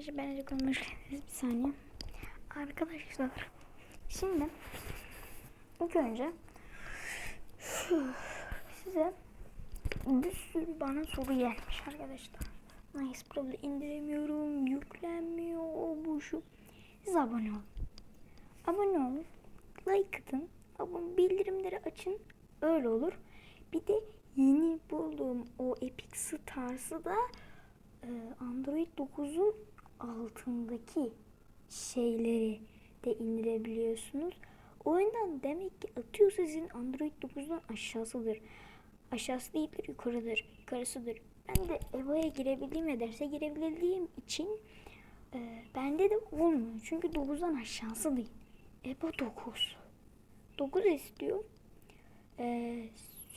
Arkadaşlar ben de konuşuruz bir saniye. Arkadaşlar şimdi ilk önce size bir sürü bana soru gelmiş arkadaşlar. Nice Pro'da indiremiyorum, yüklenmiyor, o bu şu. Siz abone olun. Abone olun, like atın, abone, bildirimleri açın. Öyle olur. Bir de yeni bulduğum o Epic Stars'ı da e, Android 9'un altındaki şeyleri de indirebiliyorsunuz. Oyundan demek ki atıyor sizin Android 9'dan aşağısıdır. Aşağısı değildir, yukarıdır, yukarısıdır. Ben de EVA'ya girebildiğim ve derse girebildiğim için e, bende de olmuyor. Çünkü 9'dan aşağısı değil. EVA 9. 9 istiyor. E,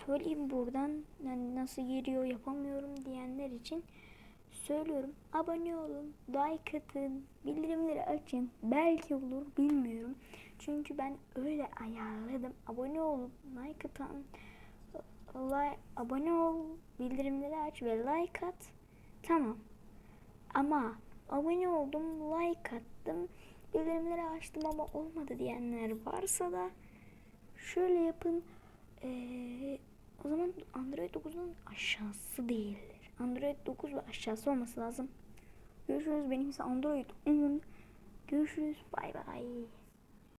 söyleyeyim buradan yani nasıl giriyor yapamıyorum diyenler için söylüyorum. Abone olun, like atın, bildirimleri açın. Belki olur bilmiyorum. Çünkü ben öyle ayarladım. Abone olup like atan like, abone ol, bildirimleri aç ve like at. Tamam. Ama abone oldum, like attım, bildirimleri açtım ama olmadı diyenler varsa da şöyle yapın. Ee, o zaman Android 9'un aşağısı değildir. Android 9 ve aşağısı olması lazım. Görüşürüz. Benim ise Android 10. Görüşürüz. Bay bay.